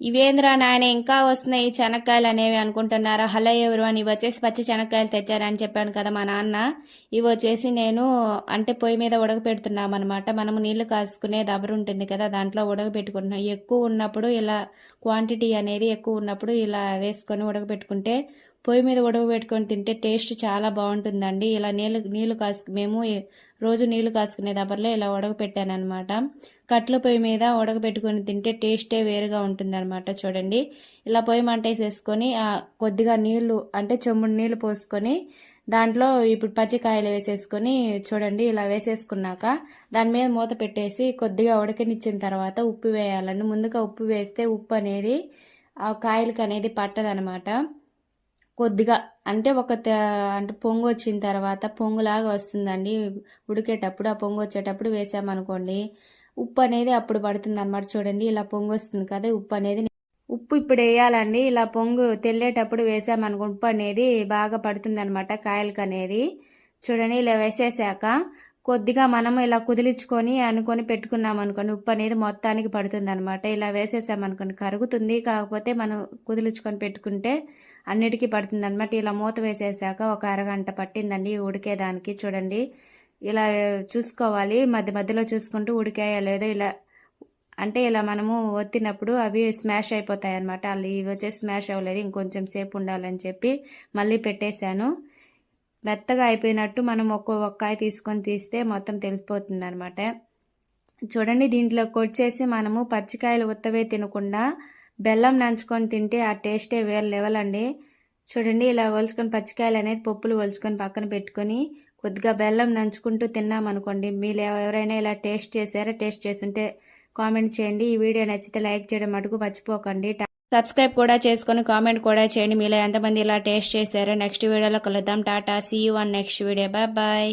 ఇవేంద్రా నాయన ఇంకా వస్తున్నాయి చెనక్కాయలు అనేవి అనుకుంటున్నారా? హలో ఎవరు అని ఇవి వచ్చేసి పచ్చి శనక్కాయలు తెచ్చారని చెప్పాను కదా మా నాన్న. ఇవి వచ్చేసి నేను అంటే పొయ్యి మీద ఉడకపెడుతున్నాం అనమాట మనము నీళ్ళు కాసుకునే దబరు ఉంటుంది కదా దాంట్లో ఉడకబెట్టుకుంటున్నాం. ఎక్కువ ఉన్నప్పుడు ఇలా క్వాంటిటీ అనేది ఎక్కువ ఉన్నప్పుడు ఇలా వేసుకొని ఉడకబెట్టుకుంటే పొయ్యి మీద ఉడకబెట్టుకొని తింటే టేస్ట్ చాలా బాగుంటుందండి. ఇలా నీళ్ళు నీళ్ళు కాసు మేము రోజు నీళ్ళు కాసుకునే దబర్లో ఇలా ఉడకపెట్టానమాట అనమాట కట్ల పొయ్యి మీద ఉడకబెట్టుకొని తింటే టేస్టే వేరుగా ఉంటుందన్నమాట చూడండి. ఇలా పొయ్యి మంట వేసేసుకొని కొద్దిగా నీళ్ళు అంటే చెమ్ముడు నీళ్ళు పోసుకొని దాంట్లో ఇప్పుడు పచ్చికాయలు వేసేసుకొని చూడండి ఇలా వేసేసుకున్నాక దాని మీద మూత పెట్టేసి కొద్దిగా ఉడకనిచ్చిన తర్వాత ఉప్పు వేయాలండి. ముందుగా ఉప్పు వేస్తే ఉప్పు అనేది ఆ కాయలకి అనేది పట్టదనమాట కొద్దిగా అంటే ఒక త- అంటే పొంగు వచ్చిన తర్వాత పొంగులాగా వస్తుందండి. ఉడికేటప్పుడు ఆ పొంగు వచ్చేటప్పుడు వేసామనుకోండి ఉప్పు అనేది అప్పుడు పడుతుంది అనమాట చూడండి ఇలా పొంగు వస్తుంది కదా ఉప్పు అనేది ఉప్పు ఇప్పుడు వేయాలండి. ఇలా పొంగు తెల్లేటప్పుడు వేసామనుకో ఉప్పు అనేది బాగా పడుతుంది అనమాట కాయలకి అనేది చూడండి ఇలా వేసేసాక కొద్దిగా మనం ఇలా కుదిలించుకొని అనుకొని పెట్టుకున్నాం అనుకోండి ఉప్పు అనేది మొత్తానికి పడుతుంది అనమాట ఇలా వేసేసామనుకోండి కరుగుతుంది. కాకపోతే మనం కుదిలించుకొని పెట్టుకుంటే అన్నిటికీ పడుతుంది అనమాట ఇలా మూత వేసేసాక ఒక అరగంట పట్టిందండి ఉడికేదానికి. చూడండి ఇలా చూసుకోవాలి. మధ్య మధ్యలో చూసుకుంటూ ఉడికాయో లేదో ఇలా అంటే ఇలా మనము ఒత్తినప్పుడు అవి స్మాష్ అయిపోతాయి అనమాట అవి ఇవి వచ్చేసి స్మాష్ అవ్వలేదు ఇంకొంచెం సేపు ఉండాలని చెప్పి మళ్ళీ పెట్టేశాను. మెత్తగా అయిపోయినట్టు మనం ఒక్క ఒక్కాయ తీసుకొని తీస్తే మొత్తం తెలిసిపోతుంది అనమాట చూడండి దీంట్లో కొచ్చేసి మనము పచ్చికాయలు ఉత్తవే తినకుండా బెల్లం నంచుకొని తింటే ఆ టేస్టే వేరే లెవెల్ అండి. చూడండి ఇలా ఒలుచుకొని పచ్చికాయలు అనేది పప్పులు ఒలుచుకొని పక్కన పెట్టుకొని కొద్దిగా బెల్లం నంచుకుంటూ తిన్నామనుకోండి మీరు ఎవరైనా ఇలా టేస్ట్ చేశారా టేస్ట్ చేస్తుంటే కామెంట్ చేయండి. ఈ వీడియో నచ్చితే లైక్ చేయడం మటుకు మర్చిపోకండి. సబ్స్క్రైబ్ కూడా చేసుకొని కామెంట్ కూడా చేయండి. మీలో ఎంతమంది ఇలా టేస్ట్ చేశారో. నెక్స్ట్ వీడియోలో కలుద్దాం. Tata see you one next video bye bye